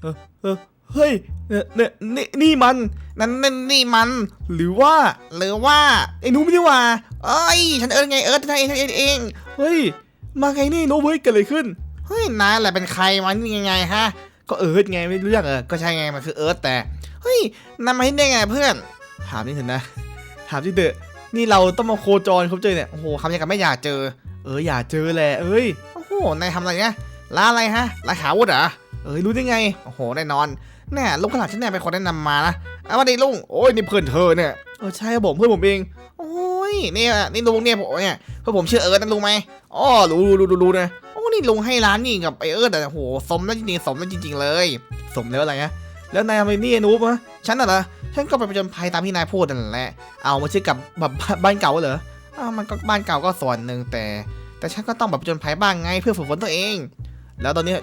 เออเออเฮ้ยเนี่ยเนี่ยนี่นี่มัน นั่นนั่นนี่มัน หรือว่าหรือว่าไอ้หนูไม่ได้ว่าเอ้ยฉันเอิร์ธไงเอิร์ธฉันเองฉันเองเองเฮ้ยมาไงนี่โนเว้ยเกิดอะไรขึ้นเฮ้ยนายแหละเป็นใครมันยังไงฮะ ก็เอิร์ธไงไม่รู้เรื่องเออก็ใช่ไงมันคือเอิร์ธแต่เฮ้ยนายมาที่ได้ไงเพื่อนถามนี่เถอะนะถามที่เดอะนี่เราต้องมาโคจรเขาเจอเนี่ยโอ้โหคำยังกับไม่อยากเจอ เอออย่าเจอแหละเอ้ยโอ้โหนายทำอะไรเนี่ยร้าอะไรฮะร้าขาวุธเหรอ เอ้ยรู้ได้ไง โอ้โหแน่นอนแน่ลุงขางหลังฉันเนี่ยเป็นคนแนะนำมานะเอามาดิลุงโอ้ยนี่เพื่อนเธอเนี่ยเออใช่ครับผมเพื่อนผมเอง โอ้ยนี่นี่ลุงเนี่ยผมเนี่ยเพื่อนผมชื่อเอิร์ธนะลุงไหมอ๋อรู้รู้รู้รู้รู้นะโอ้นี่ลุงให้ร้านนี่กับไอเอิร์ธอะโอ้โหสมแล้วจริงๆสมแล้วจริง ๆ เลย สมแล้วอะไรนะแล้วนายทำไมนี่นูบมะฉันน่ะเหรอฉันก็ไปประจนภัยตามที่นายพูดนั่นแหละ เอามาเชื่อกับแบบบ้านเก่าเหรออ้าวมันก็บ้านเก่าก็ส่วนหนึ่งแต่ แต่ฉันก็ต้องแบบประจนภัยบ้างไงเพื่อฝึกฝนตัวเอง แล้วตอนนี้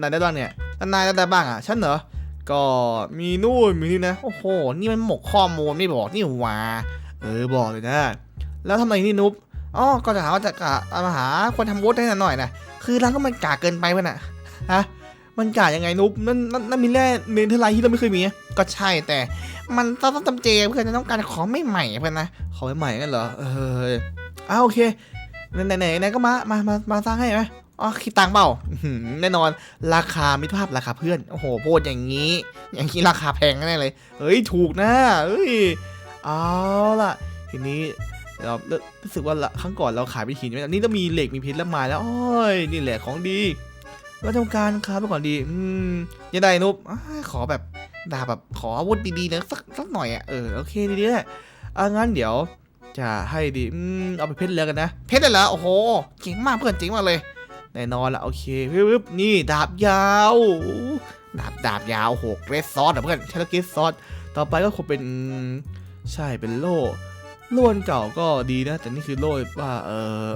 นายได้บ้างเนี่ยนายได้บ้างอะฉันเหรอก็มีนู่นมีนี่นะโอ้โหนี่มันหมกข้อมูลไม่บอกนี่หว่าเออบอกเลยนะ แล้วทำไมนี่นุ๊บอ๋อก็จะหาว่าจะกะมาหาคนทำวุฒิให้หน่อยนะคือร้านก็มันกาเกินไปเพื่อนอะฮะมันกายังไงนุ๊บนั่นนั่นนั่นมีแร่เนเธอร์ไลท์ที่เราไม่เคยมีก็ใช่แต่มันต้องต้องจำเจเพื่อนจะต้องการของไม่ใหม่เพื่อนนะขอใหม่ๆกันเหรอเอออ้าวโอเคไหนไหนไหนก็มามามามาสร้างให้ไหม อ๋อคิดตังเปล่าแน่นอนราคามิตรภาพราคาเพื่อน โอ้โหพูดอย่างนี้ อย่างนี้ราคาแพงแน่เลย เฮ้ย ถูกนะเฮ้ย เอาล่ะ ทีนี้เรารู้สึกว่าละครั้งก่อนเราขายไปหินใช่ไหมนี่ต้องมีเหล็กมีเพชรและไม้แล้ว โอ้ย นี่แหละของดีเราทำการค้าไปก่อนดี อืมยังไงนุ๊บขอแบบดาแบบขออาวุธดีๆนะสักสักหน่อยอะ เออ โอเคดีๆแหละอะงั้นเดี๋ยวจะให้ดี อืม เอาไปเพชรแล้วกันนะ เพชรเลยเหรอโอ้โหเก่งมากเพื่อนเจ๋งมากเลย แน่นอนละโอเคปึ๊บนี่ดาบยาวดาบดาบยาวหกเรสซอสเพื่อนชาลกิสซอสต่อไปก็คงเป็นใช่เป็นโล่โล่อันเก่าก็ดีนะ แต่นี่คือโล่ว่าเออ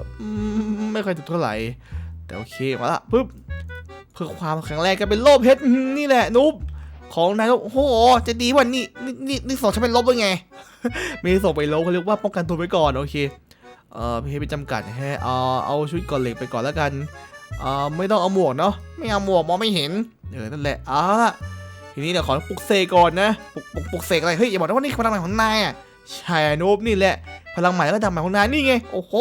ไม่ค่อยถูกเท่าไหร่ แต่โอเคมาละปึ๊บเพื่อความแข็งแรงก็เป็นโล่เพชรนี่แหละนุ๊บของนายโอ้โห จะดีว่านี่นี่นี่นี่ส่งฉันเป็นลบหรือไง ไม่ส่งไปโลเขาเรียกว่าป้องกันตัวไว้ก่อนโอเค เออพชรเป็นจำกัดแฮะเอาเอาชุดก่อนเหล็กไปก่อนแล้วกันเออไม่ต้องเอาหมวกเนาะไม่เอาหมวกมองไม่เห็นเออนั่นแหละเอาละทีนี้เดี๋ยวขอปลุกเสกก่อนนะปลุกปลุกปลุกเสกอะไรเฮ้ยอย่าบอกนะว่านี่คือพลังใหม่ของนายอะใช่โนบนี่แหละพลังใหม่แล้วก็ดำใหม่ของนายนี่ไงโอ้โห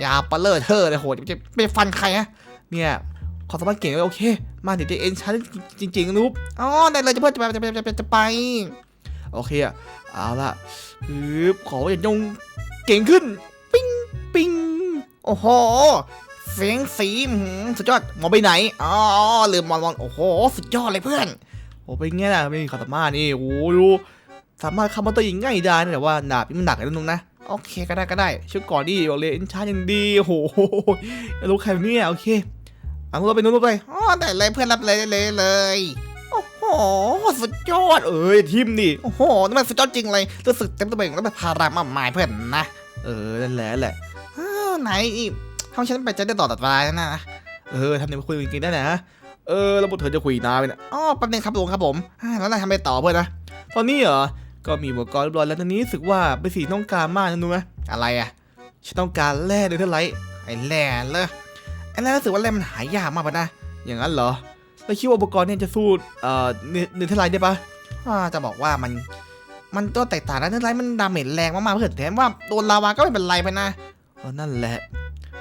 อย่าปะเลอะเธอเลยโหจะไปฟันใครฮะเนี่ยความสามารถเก่งโอเค มาเดี๋ยวจะเอ็นชาร์จริงๆนุ๊บอ๋อได้เลยจะเพื่อจะไปจะไปจะไปจะไปโอเคอะเอาละปึ๊บขออย่ายงเก่งขึ้น โอ้โหเสียงสีสุดยอดมองไปไหนอ๋อลืมมองมองโอ้โห สุดยอดเลยเพื่อนโอ้เป็นไงล่ะไม่มีความสามารถนี่โอ้ดูสามารถคำว่าตัวยิงง่ายได้นะแต่ว่าดาบนี่มันหนักเลยนุ๊กนะโอเคก็ได้ก็ได้ชุดก่อนดิบอกเลยอ็นชาร์ยังดีโอ้โหรู้ใครเนี่ยโอเคเอาเราไปนู้นไปอ๋อได้เลยเพื่อนรับเลยเลยเลยโอ้โหสุดยอดเอ้ยทิมดิโอ้โหนี่มันสุดยอดจริงเลยรู้สึกเต็มตัวเองแล้วแบบพารามากมายเพื่อนนะเออนั่นแหละแหละ ไหนอีกทำฉันไปจะได้ต่อตัดเวลาแล้วนะเออทำเนี่ยคุยกันจริงๆได้นะเออแล้วพวกเธอจะคุยนานไปนะอ๋อแป๊บนึงครับลุงครับผมแล้วนายทำไปต่อเพื่อนนะตอนนี้เหรอก็มีอุปกรณ์เรียบร้อยแล้วตอนนี้รู้สึกว่าเป็นสีต้องการมากนะรู้ไหมอะไรอะฉันต้องการแร่เนเธอร์ไลท์ไอ้แหล่เลยไอ้แหล่รู้สึกว่าแหล่มันหายากมากปะนะอย่างนั้นเหรอแล้วคิดว่าอุปกรณ์เนี่ยจะสู้เอ่อเนเนเธอร์ไลท์ได้ปะอ่าจะบอกว่ามันมันตัวแตกต่างนะเนื้อไรมันดาเมจแรงมากๆเพื่อนแถมว่าโดนลาวาก็ไม่เป็นไรไปนะ นั่นแหละ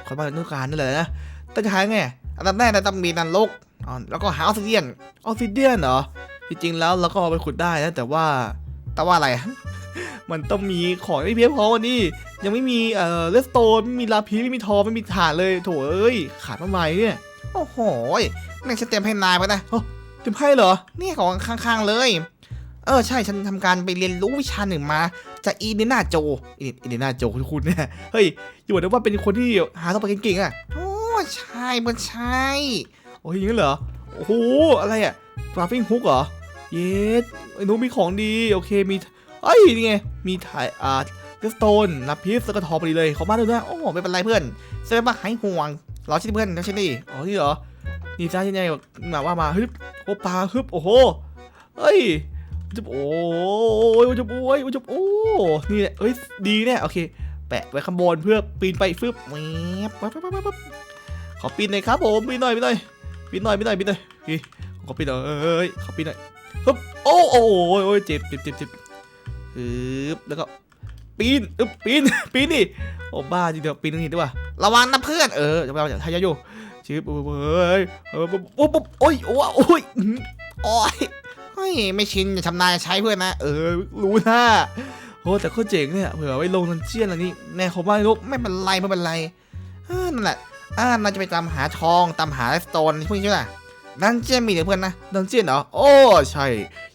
คนมาต้องการนั่นแหละนะแต่จะหาไงอันดับแรกเราต้องมีนันลกอ๋อแล้วก็หาออกซิเดียนออกซิเดียนเหรอจริงๆแล้วเราก็เอาไปขุดได้นะแต่ว่าแต่ว่าอะไรมันต้องมีของไม่เพียงพอวันนี้ยังไม่มีเอ่อเลสโตนไม่มีลาพีไม่มีทองไม่มีถ่านเลยโถเอ้ยขาดมาใหม่เนี่ยโอ้โหนี่ฉันเตรียมให้นายไปนะเต็มให้เหรอเนี่ยของข้างๆเลย เออใช่ฉันทำการไปเรียนรู้วิชาหนึ่งมาจากอีเดนาโจอินอินเดน่าโจคุณคุณเนี่ยเฮ้ยอยู่บอกนะว่าเป็นคนที่หาตัวไปเก่งๆอะโอ้ใช่มันใช่โอ้ยอย่างนั้นเหรอโอ้โหอะไรอะกราฟิงฮุกเหรอเยสไอ้หนูมีของดีโอเคมีเอ้ยนี่ไงมีถ่ายอ่าเลสโตนลาพีสกทองพอดีเลยเขอบมากเลยนะโอ้ไม่เป็นไรเพื่อนเซฟมาหายห่วงรอชิดเพื่อนนะชิดดิอ๋อนี่เหรอนี่จ้ายังไงแบบว่ามาฮึบโอปลาฮึบโอ้โหเฮ้ย จะโอ้ยจะโอ้ยจะโอ้นี่แหละเอ้ยดีเนี่ยโอเค แปะไว้ข้างบนเพื่อปีนไปฟึบแวปั๊บปั๊บปั๊บขอปีนหน่อยครับผมปีนหน่อยปีนหน่อยปีนหน่อยปีนหน่อยปีนหน่อยขอปีนหน่อยเอ้ยขอปีนหน่อยฮึบโอ้โอ้โอ้ยเจ็บเจ็บเจ็บเจ็บฮึบแล้วก็ปีนอึบปีนปีนดิโอ้บ้าจริงเดี๋ยวปีนตรงนี้ด้วยระวังนะเพื่อนเออจะไปเอาจากทายาอยู่ชิบเอ้ยเออปุ๊บปุ๊บโอ้ยโอ้ยโอ้ยโอ้ย ฮ้ยไม่ชินอย่าชำนาญใช้เพื่อนนะ เออ รู้หน้าโอ้แต่ก็เจ๋งเนี่ยเผื่อไว้ลงดันเจียนอะไรนี่แน่เขาบ้านลูกไม่เป็นไรไม่เป็นไรนั่นแหละอ่าเราจะไปตามหาทองตามหาสโตนพวกนี้ใช่ไหมนั่นเจมีเดี๋ยวเพื่อนนะดันเจียนเหรอโอ้ใช่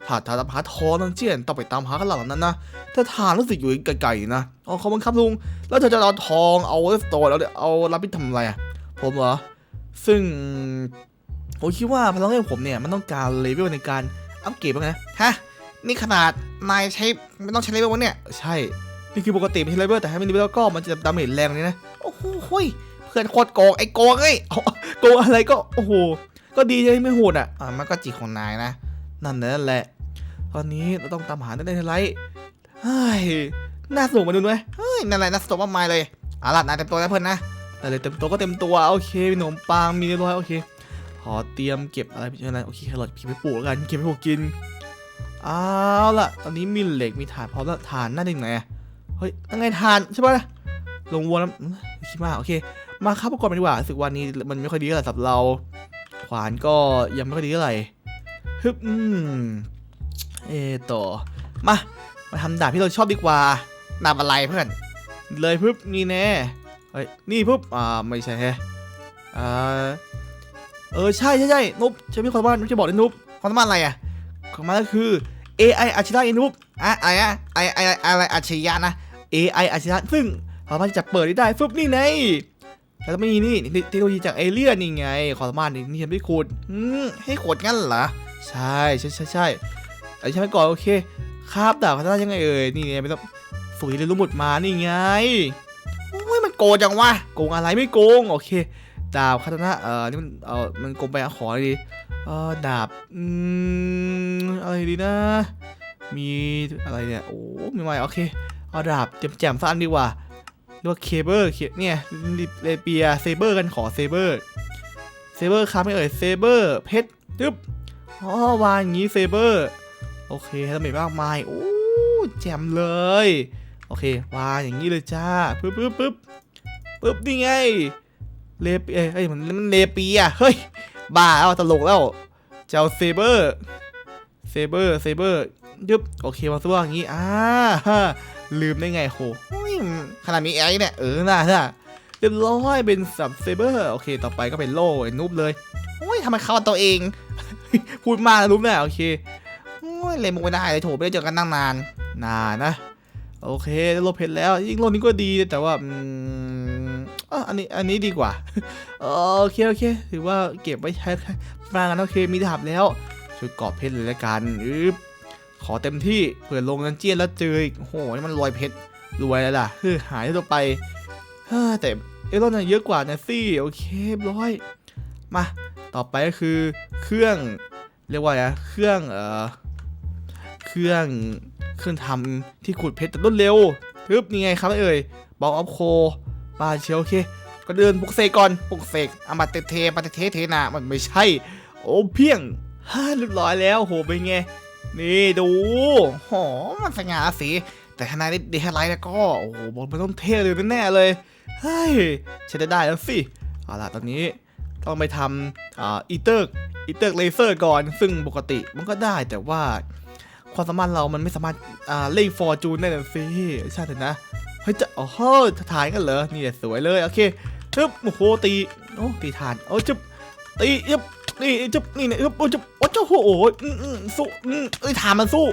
ถ้าถ้าตามหาทองดันเจียนต้องไปตามหากันหลังนั้นนะถ้าทางรู้สึกอยู่ไกลๆนะอ๋อเขาบังคับลุงแล้วเธอจะเอาทองเอาสโตนแล้วเดี๋ยวเอารับไปทำอะไรอะผมเหรอซึ่งผมคิดว่าพลังงานผมเนี่ยมันต้องการเลเวลในการ อัพเกรดบ้างนะ ฮะ นี่ขนาดนายใช้ไม่ต้องใช้เลเวลวะเนี่ย ใช่ นี่คือปกติไม่ใช่เลเวลแต่ให้มันเลเวลก็มันจะดาเมจแรงเลยนะ โอ้โหเพื่อนโคตรโกงไอ้โกงเอ้ยโกงอะไรก็ โอ้โห ก็ดีใช่ไม่โหดอะ อ่ามันก็จีของนายนะ นั่นนั่นแหละ ตอนนี้เราต้องตามหาได้ในไลท์เฮ้ย น่าสนุกมาดูไหมเฮ้ย นั่นแหละนะสตอปมายเลยเอาล่ะนายเต็มตัวแล้วเพื่อนนะแต่เลยเต็มตัวก็เต็มตัว โอเค มีขนมปัง มีเรียบร้อย โอเค ขอเตรียมเก็บอะไรพี่อะไรโอเคแครอทพี่ไปปลูกแล้วกันเก็บไปปลูกกินเอาวล่ะตอนนี้มีเหล็กมีถ่านพร้อมแล้วถ่านน่าจะอยู่ไหนเฮ้ยยังไงถ่านใช่ปะลงวัวแล้วคิดมากโอเค มาครับประกอบกันดีกว่ารู้สึกวันนี้มันไม่ค่อยดีเท่าไหร่สำหรับเรา ขวานก็ยังไม่ค่อยดีเท่าไหร่ฮึบอืมเอต่อมามาทำดาบที่เราชอบดีกว่านายอะไรเพื่อน เลยปึ๊บนี่แน่เฮ้ยนี่ปึ๊บอ่าไม่ใช่ฮะอ่า เออใช่ใช่ใช่นุ๊บจะไม่ขอบ้านจะบอกเลยนุ๊บความสามารถอะไรอะของมันก็คือ AI อัจฉริยะไอ้นุ๊บอะอะไรอะไอไออะไรอัจฉริยะนะ AI อัจฉริยะซึ่งสามารถจะเปิดได้ฟึบนี่ไงแล้วไม่มีนี่เทคโนโลยีจากเอเลี่ยนนี่ไงความสามารถนี่นี่ฉันไม่คูณอืมให้ขวดงั้นเหรอใช่ใช่ใช่ใช่แต่ใช่ไหมก่อนโอเคคาบดาบพัฒนายังไงเอ่ยนี่ไงไม่ต้องฝึกเรียนรู้หมดมานี่ไงโอ้ยมันโกงจังวะโกงอะไรไม่โกงโอเค ดาบคาตานะเออนี่มันเออมันโกงไปอะขอดีเออดาบอืมอะไรดีนะ มีอะไรเนี่ยโอ้ไม่ไหวโอเคเอาดาบแจ่มๆสักอันดีกว่าเรียกว่าเคเบิลเนี่ยเลเปียเซเบอร์กันขอเซเบอร์เซเบอร์ครับไม่เอ่ยเซเบอร์เพชรตึ๊บอ๋อวางอย่างนี้เซเบอร์โอเคแล้วมีมากมายโอ้แจ่มเลยโอเควางอย่างนี้เลยจ้าปึ๊บปึ๊บปึ๊บปึ๊บนี่ไง เลเปียเอ้ยมันมันเลเปียเฮ้ย บ้าเอาตลกแล้วเจ้าเซเบอร์เซเบอร์เซเบอร์ยึบโอเควางตัวอย่างนี้อ่าลืมได้ไงโหขนาดมีไอ้เนี่ยเออน่าน่ะเรียบร้อยเป็นสับเซเบอร์โอเค ต่อไปก็เป็นโล่ไอ้นุบเลยโอ้ยทำไมเข้าตัวเอง พูดมากนะนุบเนี่ยโอเคโอ้ยเลยมุกไม่ได้เลยโถไม่ได้เจอกันตั้งนานนานนะ โอเคได้โลเพชรแล้วยิ่งโลนี้ก็ดีแต่ว่าอืม อันนี้อันนี้ดีกว่าโอเคโอเคถือว่าเก็บไว้ใช้ฟางกันโอเคมีดาบแล้วช่วยกรอบเพชรเลยละกันอึบขอเต็มที่เผื่อลงนันเจียนแล้วเจออีกโอ้โหนี่มันรวยเพชรรวยแล้วล่ะเฮ้ยหายตัวไปเฮ้แต่เอรอนน่ะเยอะกว่านะซี่โอเคร้อยมาต่อไปก็คือเครื่องเรียกว่าอะไรเครื่องเอ่อเครื่องเครื่องทำที่ขุดเพชรแต่รวดเร็วทึบนี่ไงครับเอ่ยบอลออฟโค บาเชียวโอเคก็เดินปลุกเสกก่อนปลุกเสกอมาเตเทปาเตเทเทนามันไม่ใช่ โอ้เพียงฮ่าเรียบร้อยแล้วโหเป็นไง นี่ดูโหมันสง่าราศีแต่ถ้านายได้ดีไฮไลท์แล้วก็โอ้โหบอลมันต้องเท่เลยแน่เลยเฮ้ยใช้ได้ได้แล้วสิเอาล่ะตอนนี้ต้องไปทำอ่าอีเตอร์อีเตอร์เลเซอร์ก่อน ซึ่งปกติมันก็ได้แต่ว่าความสามารถเรามันไม่สามารถอ่าเล่งฟอร์จูนได้นะสิใช่แต่นะ เฮ้ยจะโอ้โหจะถ่ายกันเหรอนี่สวยเลยโอเคจึ๊บโอ้โหตีโอ้ตีฐานโอ้จึ๊บตียึบนี่จึ๊บนี่เนี่ยยึบโอ้จึ๊บโอ้เจ้าโอืมอืมสู้อืมเอ้ยฐานมันสู้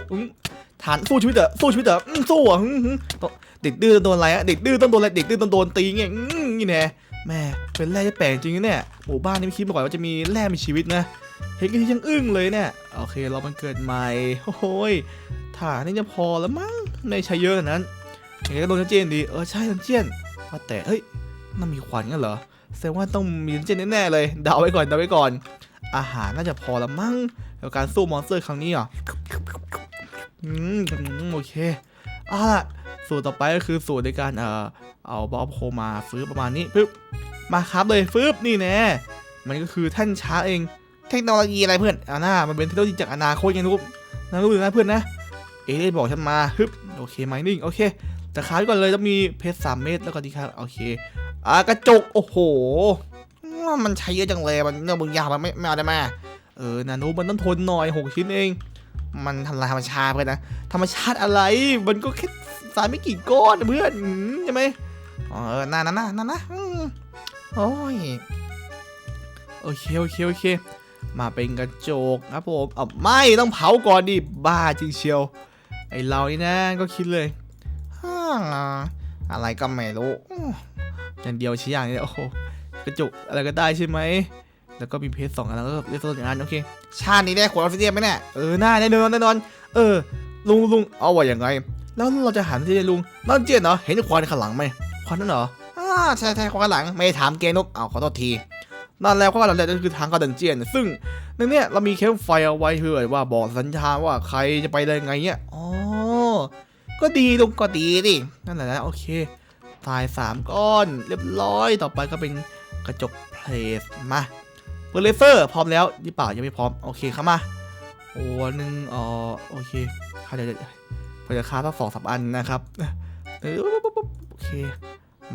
ฐานสู้ชีวิตเหรอสู้ชีวิตเหรออืมสู้อะเด็กดื้อต้องโดนอะไรอะเด็กดื้อต้องโดนอะไรเด็กดื้อต้องโดนตีไงอืมนี่แน่แม่เป็นแร่ที่แปลกจริงเนี่ยหมู่บ้านนี้ไม่คิดมาก่อนว่าจะมีแร่มีชีวิตนะเห็นกันที่ยังอึ้งเลยเนี่ยโอเคเรามันเกิดใหม่โอ้ยฐานนี่จะพอแล้วมั้งไม่ใช้เยอะขนาดนั้น อย่างนี้ก็โดนเจนดีเออใช่เจนว่าแต่เฮ้ยนั่นมีควันกันเหรอแสดงว่าต้องมีเจนแน่ๆเลยเดาไว้ก่อนเดาไว้ก่อน อาหารน่าจะพอล้วมั้งกับการสู้มอนสเตอร์ครั้งนี้อะอืมโอเคเอะสูตรต่อไปก็คือสูตรในการเอ่อเอาบอลโคมาฟื้นประมาณนี้ปึ๊บมาครับเลยฟื้บนี่แน่มันก็คือท่านช้าเอง เทคโนโลยีอะไรเพื่อนอาน้ามันเป็นเทคโนโลยีจากอนาคตไงนุ๊กนะรู้นะเพื่อนนะ เอเลยบอกฉันมาฮึบโอเคไมนิ่งโอเค แต่คาไว้ก่อนเลยต้องมีเพชรสามเม็ดแล้วก็ดีครับโอเคอ่ากระจกโอ้โห มันใช้เยอะจังเลยมันเนื้อมึงอย่าวมันไม่ไม่เอาได้ไหมเออนานุมันต้องทนหน่อยหกชิ้นเอง มันทำลายธรรมชาติเพื่อนนะธรรมชาติอะไรมันก็แค่สารไม่กี่ก้อนเพื่อนใช่ไหมเออน่านะน่านะนะโอ้ยโอเคโอเคโอเค มาเป็นกระจกครับผมเอาไม่ต้องเผาก่อนดิบ้าจริงเชียวไอเรานี่นะก็คิดเลย ฮ่าอะไรก็ไม่รู้อย่างเดียวชี้อย่างนี้โอ้โหกระจุกอะไรก็ได้ใช่ไหมแล้วก็มีเพชรสองอันแล้วก็เลสโซนหนึ่งอันโอเค ชาตินี้ได้ขวดออกซิเจนไหมเนี่ยเออน่าแน่นอนแน่นอน เออ ลุงลุงเอาว่าอย่างไง แล้วเราจะหันที่ลุงนั่นเจียนเหรอเห็นควันข้างหลังไหมควันนั่นเหรออ่าใช่ใช่ขวดหลังไม่ถามเกนุกเอาขอโทษทีนั่นแล้วก็เราจะคือทางกระดันเจียน ซึ่งในเนี้ยเรามีแคมไฟเอาไว้เพื่อว่าบอกสัญญาว่าใครจะไปได้ไงเนี่ยอ๋อ ก็ดีลุงก็ดีดินั่นแหละนะโอเคทรายสามก้อนเรียบร้อยต่อไปก็เป็นกระจกเพลสมาเบอร์เลเซอร์พร้อมแล้วนี่เปล่ายังไม่พร้อมโอเคเข้ามาโอ้หนึ่งอ๋อโอเคเขาจะเขาจะค้าตั้งสองสามอันนะครับเออโอเค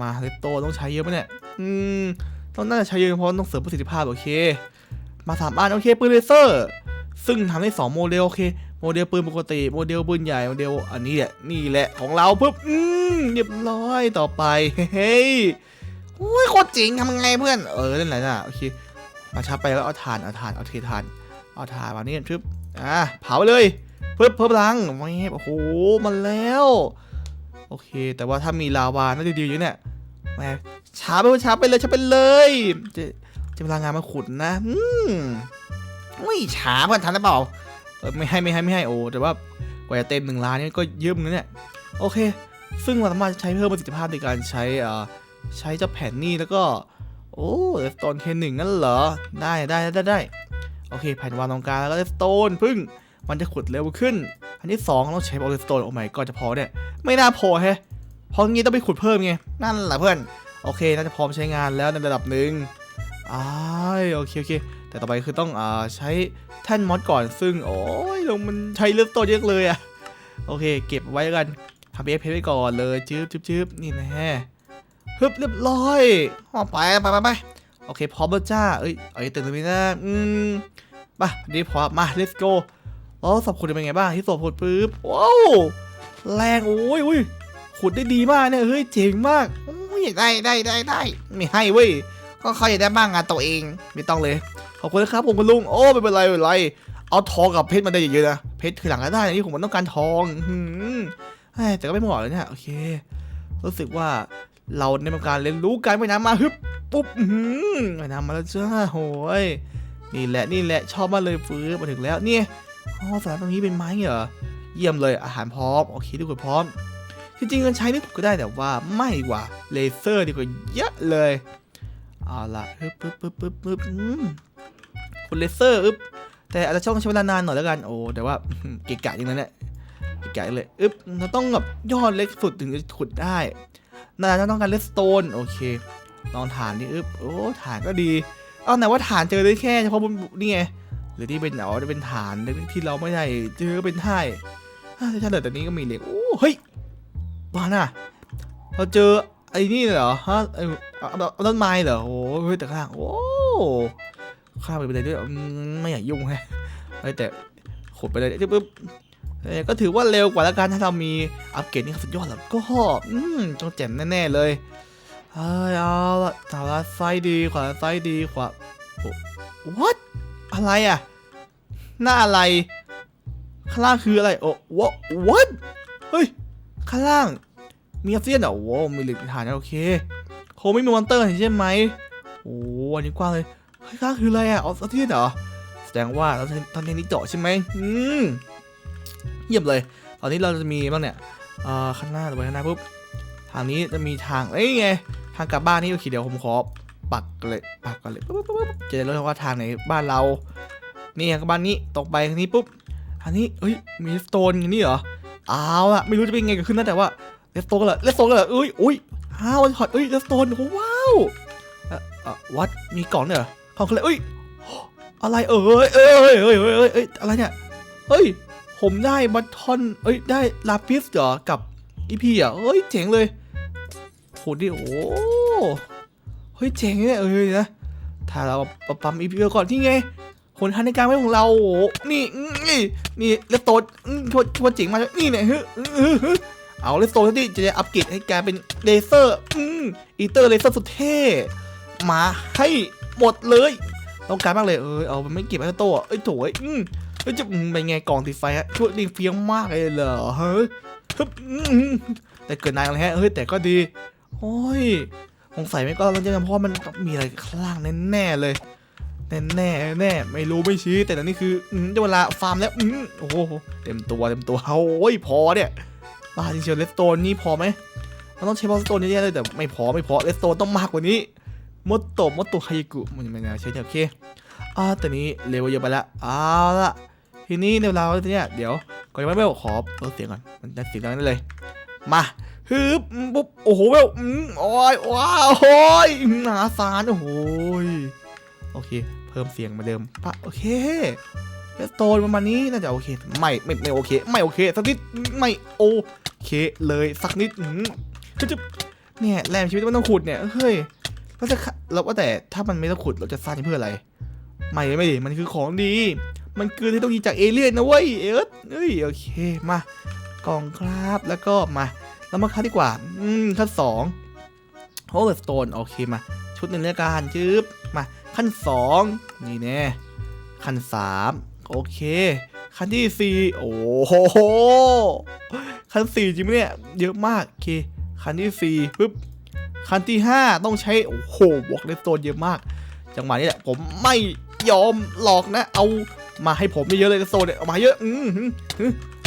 มาเลตโตต้องใช้เยอะไหมเนี่ยอืมต้องน่าจะใช้เยอะเพราะต้องเสริมประสิทธิภาพโอเค มาสามอันโอเคปืนเลเซอร์ ซึ่งทำได้สองโมเดลโอเค โมเดลปืนปกติโมเดลปืนใหญ่โมเดลอันนี้แหละนี่แหละของเราปุ๊บอืมเรียบร้อยต่อไปเฮ้ยโอ้ยโคตรจริงทำไงเพื่อนเออนั่นแหละน่ะโอเคมาชับไปแล้วเอาถ่านเอาถ่านเอาเทถ่านเอาถ่านมานี่ปึ๊บอะเผาเลยปึ๊บเพิ่มพลังแม่โอ้โหมันแล้วโอเค แต่ว่าถ้ามีลาวาน่าจะดีอยู่เนี่ยแหม่ช้าไปช้าไปเลยช้าไปเลยจะจะพลังงานมาขุดนะอืมอุ้ยช้าเพื่อนทันหรือเปล่า ไม่ให้ไม่ให้ไม่ให้โอ้แต่ว่ากว่าจะเต็มหนึ่งล้านนี่ก็ยอะเหมือนเนี่ยโอเค ซึ่งเราสามารถใช้เพิ่มประสิทธิภาพในการใช้อ่าใช้เจ้าแผ่นนี่แล้วก็ โอ้เลสโตนเทนหนึ่งงั้นเหรอได้ได้ได้ได้โอเคแผ่นวางตรงกลางแล้วก็เลสโตนพึ่งมันจะขุดเร็วขึ้น อันที่สองเราใช้บอลเลสโตนโอ้ไม่ก็จะพอเนี่ย ไม่น่าพอแฮะเพราะงี้ต้องไปขุดเพิ่มไง นั่นแหละเพื่อน โอเค น่าจะพร้อมใช้งานแล้วในระดับหนึ่งอ้าโอเค โอเค แต่ต่อไปคือต้องอ่าใช้แท่นมอดก่อนซึ่ง โอ้ยลงมันใช้เลือดตัวเยอะเลยอะโอเค เก็บไว้กันทำเอฟเพไว้ก่อนเลยจืบจืบจืบนี่แน่ฮึบเรียบร้อยออกไปไปไปไปโอเคพร้อมแล้วจ้าเอ้ยเอ้ยตื่นเลยนะอืมไปนี่พร้อมมา let's go อ๋อสับขุดเป็นไงบ้างที่สอบขุดปุ๊บว้าวแรงโอ้ยอุ้ยขุดได้ดีมากเนี่ยเฮ้ยเจ๋งมากอุ้ยได้ได้ได้ได้ไม่ให้เว้ยก็เขาอยากได้บ้างงานตัวเองไม่ต้องเลย อบคุณนะครับผมคุณลุง โอ้ไม่เป็นไรไม่เป็นไร เอาทองกับเพชรมาได้เยอะๆนะ เพชรคือหลังก็ได้นี่ผมมันต้องการทองหืมแต่ก็ไม่เหมาะเลยเนี่ย โอเค รู้สึกว่าเราได้ทำการเรียนรู้การว่ายน้ำมาฮึบปุ๊บหืมว่ายน้ำมาแล้วจ้าโหยนี่แหละนี่แหละชอบมากเลยฟื้นมาถึงแล้วเนี่ยอ๋อสถานตรงนี้เป็นไม้เหรอเยี่ยมเลยอาหารพร้อมโอเคทุกคนพร้อม จริงๆมันใช้นี่ก็ได้แต่ว่าไม่กว่าเลเซอร์ดีกว่าเยอะเลยเอาละปึ๊บปึ๊บปึ๊บปึ๊บปึ๊บอืม คุณเลเซอร์อึ๊บแต่อาจจะช่องใช้เวลานานหน่อยแล้วกันโอ้แต่ว่าเก๋ๆจริงนะเนี่ยเก๋ๆเลยอึ๊บเราต้องแบบยอดเล็กสุดถึงจะขุดได้นาจะต้องการเลสโตนโอเคลองฐานดิอึ๊บโอ้ฐานก็ดีเอาไหนว่าฐานเจอได้แค่เฉพาะบนนี่ไงหรือที่เป็นอ๋อเป็นฐานที่เราไม่ได้เจอเป็นท่ายอ่าถ้าเหลือแต่นี้ก็มีเหล็กโอ้เฮ้ยบ้าน่ะเราเจอไอ้นี่เหรอฮะไอ้เอาต้นไม้เหรอโอ้เฮ้ยแต่ข้างโอ้ ข้ามไปเลยด้วยไม่อยากยุ่งแฮะแต่ขุดไปเลยปุ๊บปุ๊บเอ้ยก็ถือว่าเร็วกว่าแล้วกันถ้าเรามีอัปเกรดนี่สุดยอดแล้วก็อืมต้องแจ่มแน่ๆเลยเฮ้ยเอาละสาวซ้ายดีขวาซ้ายดีขวาโอ้ what อะไรอะ หน้าอะไร ข้างล่างคืออะไร โอ้ what what เฮ้ย ข้างล่าง มีออฟเซียนเหรอโว้มีเหล็กฐานโอเคคงไม่มีมอนเตอร์เห็นใช่ไหมโอ้อันนี้กว้างเลย ข้าคืออะไรอะออฟเทียนเหรอ แสดงว่าเราตอนนี้เจาะใช่ไหมอืมเยี่ยมเลย ตอนนี้เราจะมีบ้างเนี่ยเอ่อข้างหน้าไปข้างหน้าปุ๊บ ทางนี้จะมีทาง เอ้ยไง ทางกลับบ้านนี่โอเคเดี๋ยวผมขอปักเลย ปักกันเลยปุ๊บปุ๊บปุ๊บจะได้รู้ว่าทางไหนบ้านเรา นี่กลับบ้านนี้ตกไปทางนี้ปุ๊บ ทางนี้เอ้ย มีสโตนอย่างนี้เหรอเอาละไม่รู้จะเป็นไงกิดขึ้นนะแต่ว่าเลสโตนกันเหรอเลสโตนกันเหรอเอ้ยอุ้ยอ้าวถอดเอ้ยเลสโตนว้าวเอ่อวัดมีกล่องเนี่ยเหรอ กล่องคืออะไรเอ้ยอะไรเอ้ยเอ้ยเอ้ยเอ้ยเอ้ยเอ้ยอะไรเนี่ยเฮ้ย ผมได้บัตทอนเอ้ยได้ลาปิสเหรอกับอีพีอะเฮ้ยเจ๋งเลยโหดิโอ้เฮ้ยเจ๋งเนี่ยเอ้ยนะถ้าเราปั๊มอีพีก่อนที่ไงผลทันในการไว้ของเราโอ้นี่นี่นี่แล้วโตดอื้อชัวร์ชัวร์เจ๋งมากเลยนี่เนี่ยฮึอื้อฮึฮึเอาเลสโตนที่จะอัปเกรดให้กลายเป็นเลเซอร์อืมอีเตอร์เลเซอร์สุดเท่มาให้ หมดเลย ต้องการมากเลยเออเอามันไม่เก็บไว้โต๊ะเอ้ยโถยอืมเฮ้ยจะอืมเป็นไงกล่องติดไฟฮะช่วยดีเฟี้ยงมากเลยเหรอเฮ้ยแต่เกิดนานแล้วฮะเฮ้ยแต่ก็ดีโอ้ยสงสัยไม่ก็แล้วจะเพราะมันมีอะไรข้างล่างแน่ๆเลยแน่แน่แน่ไม่รู้ไม่ชี้แต่ตอนนี้คืออืมได้เวลาฟาร์มแล้วอืมโอ้โหเต็มตัวเต็มตัวโอ้ยพอเนี่ยบ้าจริงๆเลสโตนนี่พอไหมมันต้องใช้บอลสโตนเยอะๆเลยแต่ไม่พอไม่พอเลสโตนต้องมากกว่านี้ มดโตมดโตไฮกุมันไม่น่าใช่โอเคอ่าแต่นี้เร็วเยอะไปละเอาละทีนี้ในเวลาเนี่ยเดี๋ยวก่อนจะไม่เวลขอเปิดเสียงก่อนมันได้เสียงดังนั้นเลยมาฮึบอืมปุ๊บโอ้โหเวลอืมโอ้ยว้าวโอ้ยมหาศาลโอ้โหยโอเค เพิ่มเสียงมาเดิมปะโอเคเลสโตนประมาณนี้น่าจะโอเคไม่ไม่ไม่โอเค ไม่โอเคสักนิดไม่โอเคเลยสักนิดอืมจะเนี่ยแรมชีวิตมันต้องขุดเนี่ยเฮ้ย เราจะเราว่าแต่ถ้ามันไม่ต้องขุดเราจะสร้างเพื่ออะไร ไม่ไม่ดิมันคือของดี มันคือที่ต้องยิงจากเอเลี่ยนนะเว้ยเอิร์ธเอ้ยโอเคมากล่องครับแล้วก็มาเรามาคัดดีกว่า อืมขั้นสองโฮลสโตนโอเคมา ชุดหนึ่งแล้วกันจืบมา ขั้นสองนี่แน่ขั้นสามโอเค ขั้นที่สี่โอ้โหขั้นสี่จริงไหมเนี่ย เยอะมาก โอเค ขั้นที่สี่ปึ๊บ คันที่ 5 ต้องใช้ โอ้โหบวกเลสโตนเยอะมาก จังหวะนี้แหละ ผมไม่ยอมหลอกนะ เอามาให้ผมเยอะเลยเลสโตนเนี่ยเอามาเยอะอืม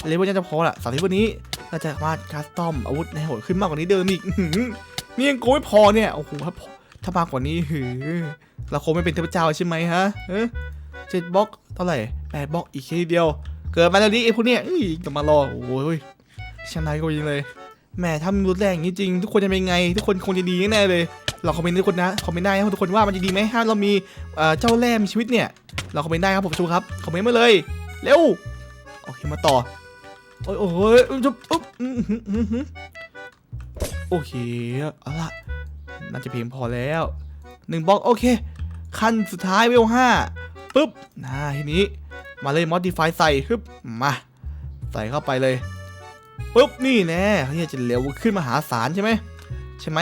เลเวลยังจะพอละสามที่วันนี้เราจะมาคัสตอมอาวุธในโหดขึ้นมากกว่านี้เดิมอีกนี่ยังโกไม่พอเนี่ยโอ้โหถ้าถ้ามากกว่านี้หือเราคงไม่เป็นเทพเจ้าใช่ไหมฮะเจ็ดบล็อกเท่าไหร่แปดบล็อกอีกแค่เดียว เกิดมาแล้วนี้ไอ้พวกเนี้ยอุ้ยจะมารอโอ้ยชนะก็ยิงเลย แหมถ้ามันรุนแรงอย่างนี้จริง ทุกคนจะเป็นไง ทุกคนคงจะดีแน่เลย เราคอมเมนต์ทุกคนนะ คอมเมนต์ได้ทุกคนว่ามันจะดีไหมถ้าเรามีเจ้าแร่มีชีวิตเนี่ย เราคอมเมนต์ได้ครับผมชูครับ คอมเมนต์มาเลย เร็ว โอเค มาต่อ โอ้ยโอ้ยอุ๊บอุ๊บอื้อหืออื้อหือโอเค เอาละน่าจะเพียงพอแล้วหนึ่งบล็อกโอเค ขั้นสุดท้ายเวลห้าปุ๊บนะทีนี้ มาเลย modify ใส่ฮึบมา ใส่เข้าไปเลย ปุ๊บนี่แน่เขาเนี่ยจะเร็วขึ้นมหาศาลใช่ไหมใช่ไหม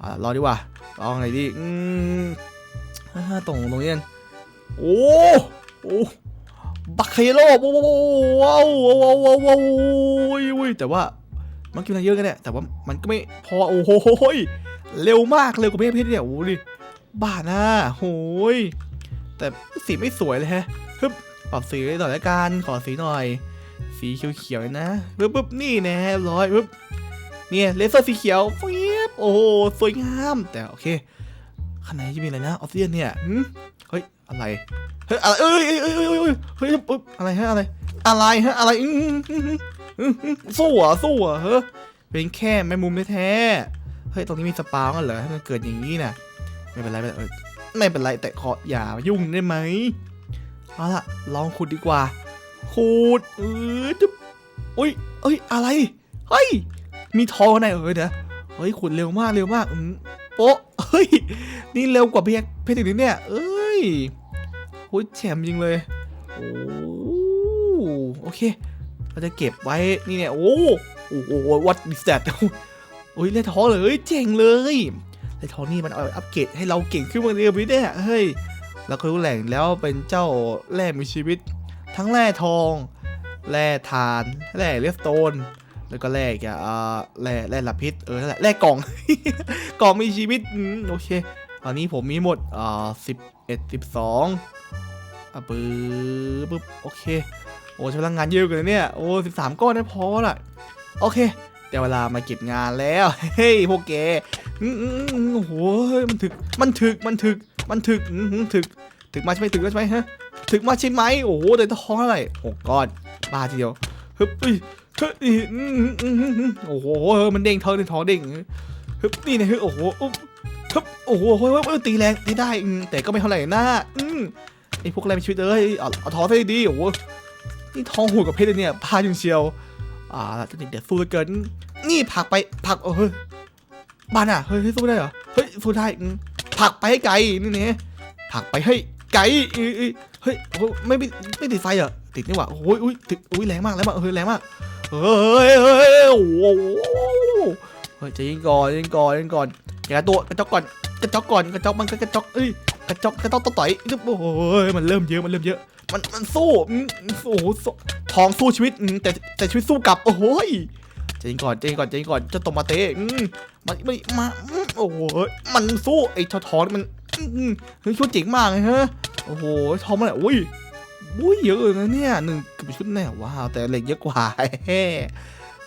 อ่ารอดีกว่าลองไหนอยดีอืมตรงตรงนี้กันโอ้โอ้บัคเคโลว้าวว้าวว้าวว้าวว้าวว้าวอุ้ยแต่ว่ามันกินอะไรเยอะกันเนี่ยแต่ว่ามันก็ไม่พอโอ้โหเร็วมากเร็วกว่าเพชรเพชรเนี่ยโอ้ดิบ้านะโอ้ยแต่สีไม่สวยเลยฮะฮึบปรับสีหน่อยละกันขอสีหน่อย สีเขียวๆนะปึ๊บปึ๊บนี่แน่ร้อยปึ๊บเนี่ยเลเซอร์สีเขียวเฟียบโอ้โหสวยงามแต่โอเคข้างในจะมีอะไรนะออฟเซียนเนี่ยเฮ้ยอะไรเฮ้ยอะไรเอ้ยเอ้ยเอ้ยเอ้ยเอ้ยเฮ้ยปึ๊บอะไรฮะอะไรอะไรฮะอะไรอืมสู้อะสู้อะเฮ้ยเป็นแค่แม่มุมแท้เฮ้ยตรงนี้มีสปากันเหรอให้มันเกิดอย่างนี้น่ะไม่เป็นไรไม่เป็นไรไม่เป็นไรแต่ขออย่ายุ่งได้ไหมเอาล่ะลองขุดดีกว่า ขูดเออจุ๊บอุ้ยเอ้ยอะไรเฮ้ยมีทองในเออเดี๋ยวเฮ้ยขุดเร็วมากเร็วมากอืมโป๊ะเฮ้ยนี่เร็วกว่าเพชรเพชรถึงเนี่ยเอ้ยโอ้ยแฉมจริงเลยโอ้โอเคเราจะเก็บไว้นี่เนี่ยโอ้โอ้โหวัดดิสแตทโอ้ยได้ทองเลยเฮ้ยเจ๋งเลยได้ทองนี่มันเอาอัปเกรดให้เราเก่งขึ้นมาเรื่อยๆเนี่ยเฮ้ยเราก็รู้แหล่งแล้วเป็นเจ้าแร่มีชีวิต ทั้งแร่ทอง แร่ทาน แร่เลสโตน แล้วก็แร่แกอ่าแร่แร่ลาพิษ เออนั่นแหละแร่กล่อง กล่องมีชีวิตอืมโอเค ตอนนี้ผมมีหมดอ่าสิบเอ็ดสิบสองอะปึ๊บปึ๊บโอเค โอ้ใช้พลังงานเยอะเกันเนี่ย โอ้สิบสามก้อนนะพอละโอเคแต่เวลามาเก็บงานแล้ว เฮ้ยพวกแกอืมอืมอืมโอ้โหเฮ้ยมันถึก มันถึก มันถึก มันถึกอืมอืมถึก ถึกมาใช่ไหมถึกแล้วใช่ไหมฮะ ถึงมาใช่ไหมโอ้โหแต่ทองเท่าไรหกก้อนบ้าทีเดียวฮึบเฮ้ยเฮ้ยอืมอืมอืมอืมโอ้โหมันเด้งทองในท้องเด้งฮึบนี่นะฮึบโอ้โหฮึบโอ้โหเฮ้ยเฮ้ตีแรงตีได้แต่ก็ไม่เท่าไหร่นะอืมไอพวกแรงมีชีวิตเอ้ยเอาเอาทองซะดีโอ้โหนี่ท้องหูกับเพชรเนี่ยพาจริงเชียวอ่าจะเด็ดสู้เลือเกิน นี่ผักไปผักเออเฮ้ยบ้านอะเฮ้ยสู้ได้เหรอเฮ้ยสู้ได้ผักไปให้ไกลนี่เนี่ยผักไปให้ไกล เฮ้ยโอ้ไม่ไม่ไม่ติดไฟเหรอติดนี่หว่าโอ้ยอุ้ยติดอุ้ยแรงมากแรงมากเฮ้ยแรงมากเฮ้ยเฮ้ยโอ้โหเฮ้ยจะยิงก่อนใจยิงก่อนใจยิงก่อนแกตัวกระจอกก่อนกระจอกก่อนกระจอกมันก็กระจอกเอ้ยกระจอกกระจอกต่อยโอ้ยมันเริ่มเยอะมันเริ่มเยอะ มันมันสู้โอ้โหสู้ทองสู้ชีวิตแต่แต่ชีวิตสู้กลับโอ้โหยจเย็นก่อนจเย็นก่อนจเย็นก่อนเจะตบมาเตะมันมันมาโอ้โหมันสู้ไอ้ทอทองมัน เฮ้ยชุดเจ๋งมากเลยฮะโอ้โหทองมันอะอุ้ยอุ้ยเยอะเลยนะเนี่ยหนึ่งกับชุดแน่ว้าวแต่เหล็กเยอะกว่า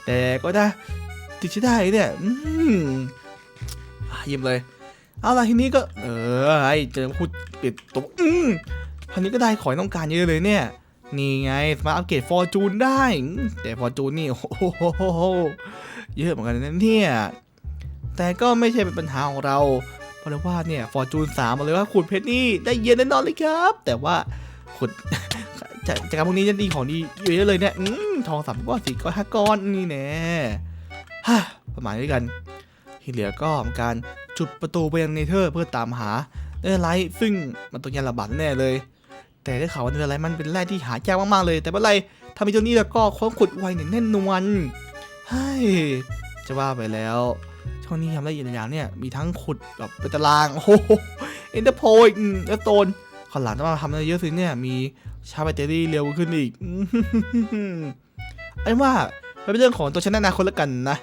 แต่ก็ได้ติดใช้ได้เนี่ยอืมยิ้มเลยเอาล่ะทีนี้ก็เออไอ้จอพูดปิดตัวอืมพันนี้ก็ได้ของที่ต้องการเยอะเลยเนี่ยนี่ไงสามารถอัปเกรดฟอร์จูนได้ แต่ฟอร์จูนนี่โอ้โหเยอะเหมือนกันนะเนี่ยแต่ก็ไม่ใช่เป็นปัญหาของเรา เพราะว่าเนี่ยฟอร์จูนสามบอกเลยว่าขุดเพชรนี่ได้เยอะแน่นอนเลยครับ แต่ว่าขุดจากจากการพวกนี้จะดีของดีเยอะเลยเนี่ยอืมทองสามก้อนสี่ก้อนห้าก้อนนี่แน่ฮ่าประมาณนี้กัน ที่เหลือก็ทำการจุดประตูไปยังเนเธอร์เพื่อตามหาเนอร์ไลท์ซึ่งมันต้องยาระบาดแน่เลย แต่ได้ข่าวว่าเนอร์ไลท์มันเป็นแร่ที่หายากมากๆเลย แต่ไม่เป็นไรถ้ามีเจ้านี้แล้วก็ค้นขุดไวเนี่ยแน่นอนเฮ้ยจะว่าไปแล้ว ช่องนี้ทำได้อีกอย่างเนี่ย มีทั้งขุดแบบเป็นตาราง โอ้โหเอ็นเตอร์โพลอืมแล้วโตนขอหลังต้องมาทำอะไรเยอะสิเนี่ย มีชาร์จแบตเตอรี่เร็วขึ้นอีกอืมอันว่าเป็นเรื่องของตัวฉันในอนาคตแล้วกันนะ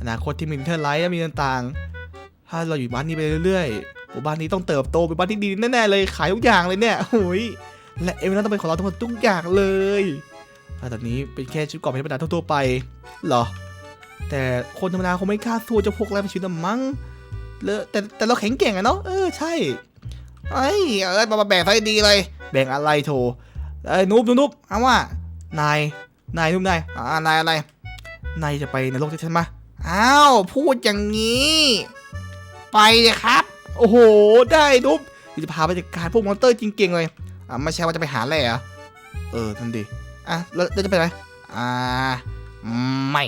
อนาคตที่มีเนอร์ไลท์และมีต่างๆ ถ้าเราอยู่บ้านนี้ไปเรื่อยๆ หมู่บ้านนี้ต้องเติบโตเป็นบ้านที่ดีแน่ๆเลย ขายทุกอย่างเลยเนี่ยโอ้ย และเอเวอร์ต้องเป็นของเราทั้งหมดทุกอย่างเลยแต่ตอนนี้เป็นแค่ชุดเกราะเพชรธรรมดาทั่วๆไป เหรอ แต่คนธรรมดาคงไม่กล้าสู้เจะพวกแรกเป็นชีวิตมั้งเลอะแต่แต่เราแข็งแกร่งอะเนาะเออใช่ไอ้ยเอิร์ธมาแบกไฟดีเลย แบ่งอะไรโถเอ้ยนุบนุบนุบเอาว่านายนายนุ๊บนายอ่านายอะไรนายจะไปในโลกที่ฉันมาอ้าวพูดอย่างนี้ ไปเลยครับ โอ้โหได้นุบจะพาไปจัดการพวกมอนเตอร์จริงเก่งเลยอ่าไม่ใช่ว่าจะไปหาแร่เหรอเออนั่นดิอะแล้วจะไปไหนอ่าไม่